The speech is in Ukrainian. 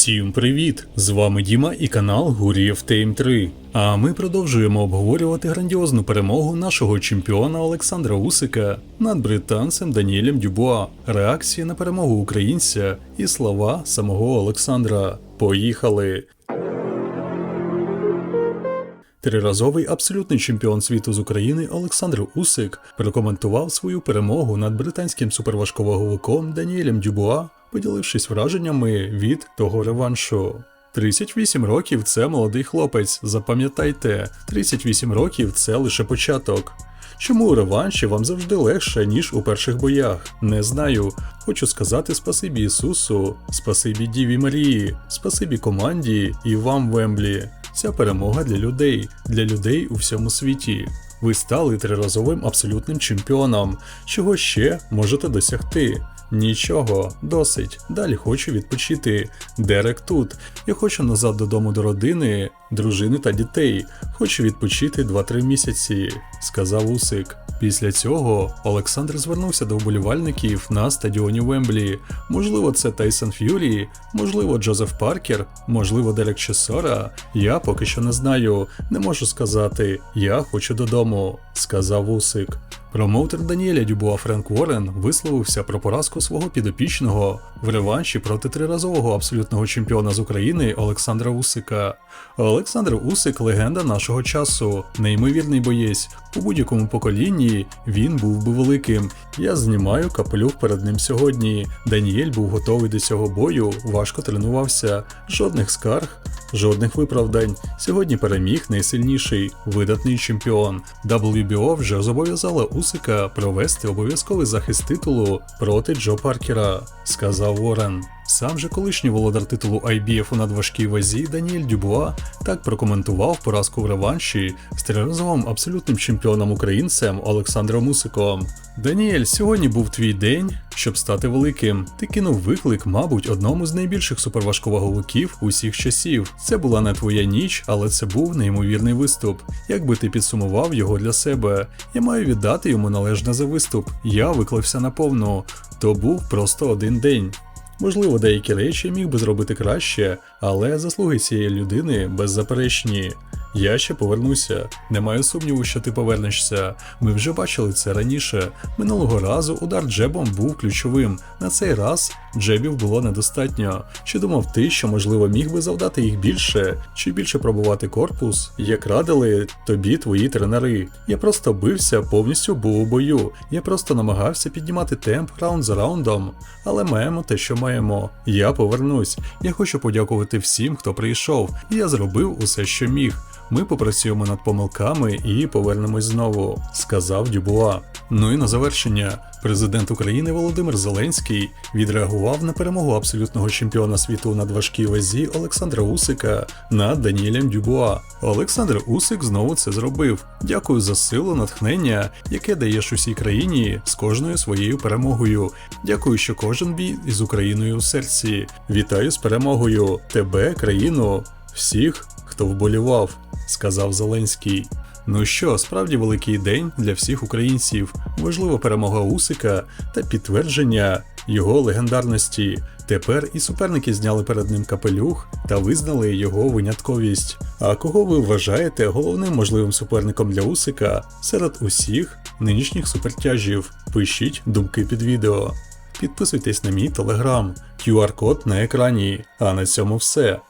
Всім привіт! З вами Діма і канал Гурієв Тейм 3. А ми продовжуємо обговорювати грандіозну перемогу нашого чемпіона Олександра Усика над британцем Даніелем Дюбуа, реакції на перемогу українця і слова самого Олександра. Поїхали! Триразовий абсолютний чемпіон світу з України Олександр Усик прокоментував свою перемогу над британським суперважковаговиком Даніелем Дюбуа, поділившись враженнями від того реваншу. 38 років це молодий хлопець, запам'ятайте, 38 років це лише початок. Чому у реванші вам завжди легше, ніж у перших боях? Не знаю. Хочу сказати спасибі Ісусу, спасибі Діві Марії, спасибі команді і вам, Вемблі. Ця перемога для людей, для людей у всьому світі. Ви стали триразовим абсолютним чемпіоном. Чого ще можете досягти? Нічого, досить. Далі хочу відпочити. Дерек тут. Я хочу назад додому до родини, дружини та дітей. Хочу відпочити 2-3 місяці, сказав Усик. Після цього Олександр звернувся до вболівальників на стадіоні Вемблі. Можливо, це Тайсон Ф'юрі, можливо, Джозеф Паркер, можливо, Дерек Чесора. Я поки що не знаю. Не можу сказати. Я хочу додому, сказав Усик. Промоутер Даніеля Дюбуа Френк Уоррен висловився про поразку свого підопічного в реванші проти триразового абсолютного чемпіона з України Олександра Усика. Олександр Усик легенда нашого часу, неймовірний боєць. У будь-якому поколінні він був би великим. Я знімаю капелюх перед ним сьогодні. Даніель був готовий до цього бою, важко тренувався, жодних скарг. Жодних виправдань. Сьогодні переміг найсильніший видатний чемпіон. WBO вже зобов'язала Усика провести обов'язковий захист титулу проти Джо Паркера, сказав Уоррен. Сам же колишній володар титулу IBF у надважкій вазі Даніель Дюбуа так прокоментував поразку в реванші з триразовим абсолютним чемпіоном українцем Олександром Усиком. Даніель, сьогодні був твій день, щоб стати великим. Ти кинув виклик, мабуть, одному з найбільших суперважковаговиків усіх часів. Це була не твоя ніч, але це був неймовірний виступ. Якби ти підсумував його для себе, я маю віддати йому належне за виступ. Я виклався наповну. То був просто один день. Можливо, деякі речі міг би зробити краще, але заслуги цієї людини беззаперечні. Я ще повернуся. Не маю сумніву, що ти повернешся. Ми вже бачили це раніше. Минулого разу удар джебом був ключовим. На цей раз джебів було недостатньо. Чи думав ти, що можливо міг би завдати їх більше, чи більше пробувати корпус, як радили тобі твої тренери? Я просто бився, повністю був у бою. Я просто намагався піднімати темп раунд за раундом. Але маємо те, що маємо. Я повернусь. Я хочу подякувати всім, хто прийшов. Я зробив усе, що міг. Ми попрацюємо над помилками і повернемось знову, сказав Дюбуа. Ну і на завершення, президент України Володимир Зеленський відреагував на перемогу абсолютного чемпіона світу на важкій вазі Олександра Усика над Даніелем Дюбуа. Олександр Усик знову це зробив. Дякую за силу, натхнення, яке даєш усій країні з кожною своєю перемогою. Дякую, що кожен бій із Україною у серці. Вітаю з перемогою тебе, країну, всіх, хто вболівав сказав Зеленський. Ну що, справді великий день для всіх українців, важлива перемога Усика та підтвердження його легендарності. Тепер і суперники зняли перед ним капелюх та визнали його винятковість. А кого ви вважаєте головним можливим суперником для Усика серед усіх нинішніх супертяжів? Пишіть думки під відео. Підписуйтесь на мій телеграм, QR-код на екрані. А на цьому все.